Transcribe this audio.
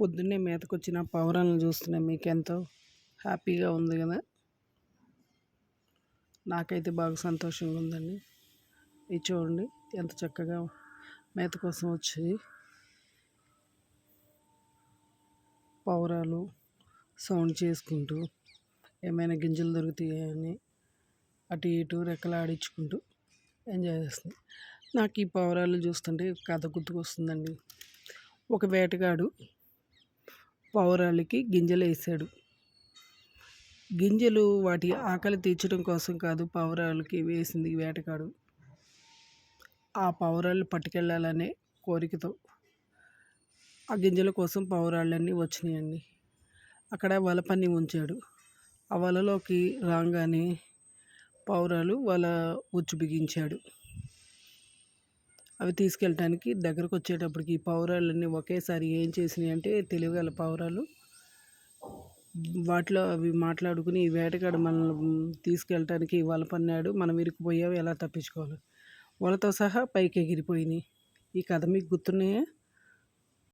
పొద్దున్నే మేతకొచ్చిన పావురాలను మీకు ఎంతో హ్యాపీగా ఉంది కదా? నాకైతే బాగా సంతోషంగా ఉందండి. ఇది చూడండి ఎంత చక్కగా మేత కోసం వచ్చి పావురాలు సౌండ్ చేసుకుంటూ ఏమైనా గింజలు దొరుకుతాయని అటు ఇటు రెక్కలు ఆడించుకుంటూ ఎంజాయ్ చేస్తుంది. నాకు ఈ పావురాలు చూస్తుంటే కథ గుర్తుకొస్తుందండి. ఒక వేటగాడు పావురాలకి గింజలు వేసాడు గింజలు వాటి ఆకలి తీర్చడం కోసం కాదు పావురాలకి వేసింది వేటగాడు. ఆ పావురాలు పట్టుకెళ్ళాలనే కోరికతో. ఆ గింజల కోసం పావురాళ్ళన్నీ వచ్చినాయండి. అక్కడ వల పని ఉంచాడు. ఆ వలలోకి రాగానే పావురాలు వల ఉచ్చు బిగించాడు అవి తీసుకెళ్ళటానికి దగ్గరకు వచ్చేటప్పటికి ఈ పావురాలన్నీ ఒకేసారి ఏం చేసినాయి అంటే తెలివిగల పావురాలు. వాటిలో అవి మాట్లాడుకుని ఈ వేటగాడు మనల్ని తీసుకెళ్ళటానికి వల పన్నాడు. మనం ఇరుక్కుపోయావు ఎలా తప్పించుకోవాలి? వలతో సహా పైకి ఎగిరిపోయినాయి ఈ కథ మీకు గుర్తున్నాయా?